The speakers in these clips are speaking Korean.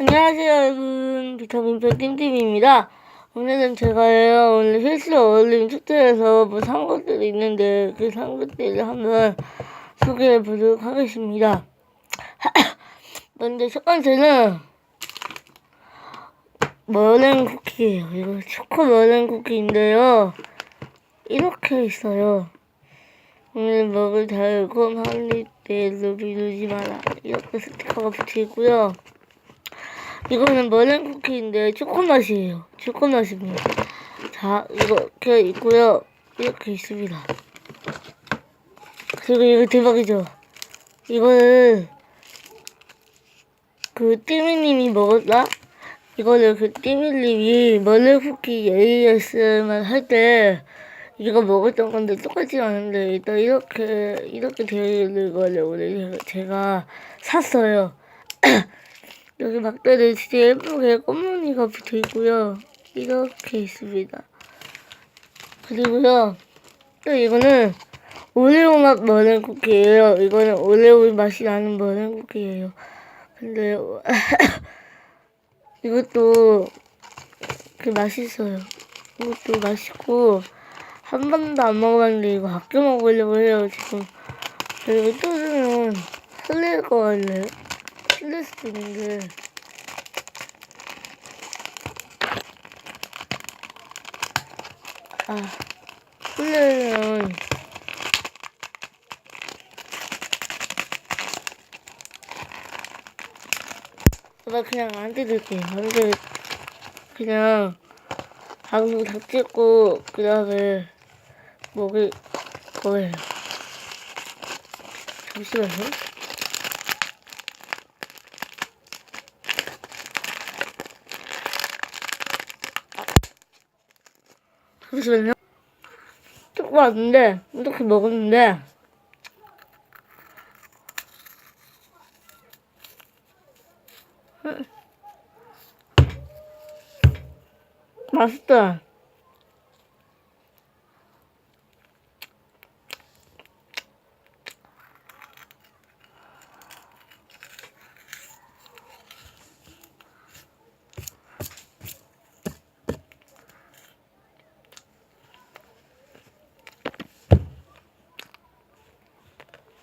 안녕하세요 여러분. 비타민표 띵띵입니다. 오늘은 제가요 오늘 실수 어울림 축제에서 뭐 산 것들이 있는데 그 산 것들을 한번 소개해 보도록 하겠습니다. 먼저 첫 번째는 머랭 쿠키예요 이거 초코 머랭 쿠키인데요. 이렇게 있어요. 오늘 먹을 달콤 한입대로 미루지 마라. 이렇게 스티커가 붙어 있고요 이거는 머랭 쿠키인데 초코 맛이에요. 초코 맛입니다. 자, 이렇게 있고요. 이렇게 있습니다. 그리고 이거 대박이죠. 이거는 그 띠미님이 먹었다. 이거를 그 띠미님이 머랭 쿠키 AS만 할때 이거 먹었던 건데 똑같지 않은데 일단 이렇게 이렇게 되어 있는 거를 오늘 제가 샀어요. 여기 막대는 진짜 예쁘게 꽃무늬가 붙어 있고요. 이렇게 있습니다. 그리고요, 또 이거는 오레오 맛 머랭 쿠키예요. 이거는 오레오 맛이 나는 머랭 쿠키예요. 근데 이것도 그 맛있어요. 이것도 맛있고 한 번도 안 먹어봤는데 이거 아껴 먹으려고 해요 지금. 그리고 또 주면 설렐 것 같네요. 틀릴 수도 있는데 아 틀리면 나 그냥 안 뜯을게요 안 뜯을 그냥 방송 다 찍고 그 다음에 먹을 거예요. 잠시만요 잠시만요. 조금 왔는데, 이렇게 먹었는데, 음. 맛있다.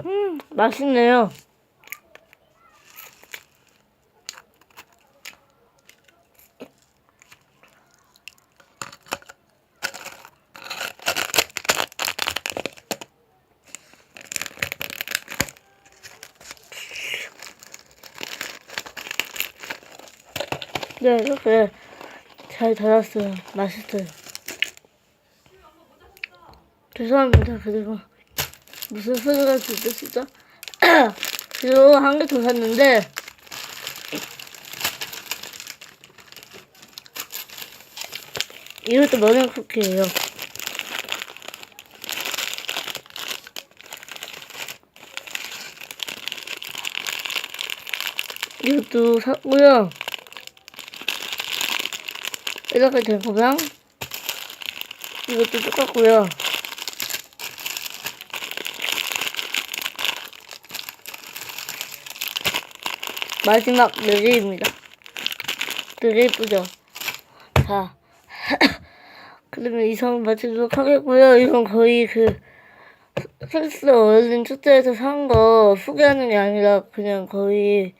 음, 맛있네요. 네, 이렇게 잘 닫았어요. 맛있어요. 죄송합니다. 그리고 무슨 소리가 들죠, 진짜? 그리고 한 개 더 샀는데, 이것도 머랭 쿠키예요. 이것도 샀고요. 이렇게 된 거랑 이것도 똑같고요. 마지막 네 개입니다. 되게 예쁘죠? 자, 그러면 이상 마치도록 하겠고요. 이건 거의 그 섹스 어른 축제에서 산 거 소개하는 게 아니라 그냥 거의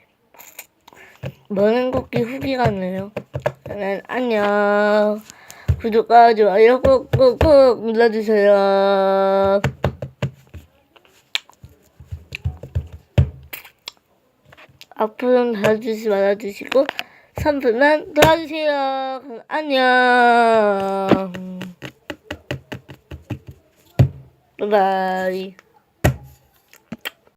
머랭 쿠키 후기 같네요. 저는 안녕. 구독과 좋아요 꼭꼭꼭 눌러주세요. 앞으로는 달아주지 말아주시고 3분만 도와주세요. 그럼 안녕. 바이바이.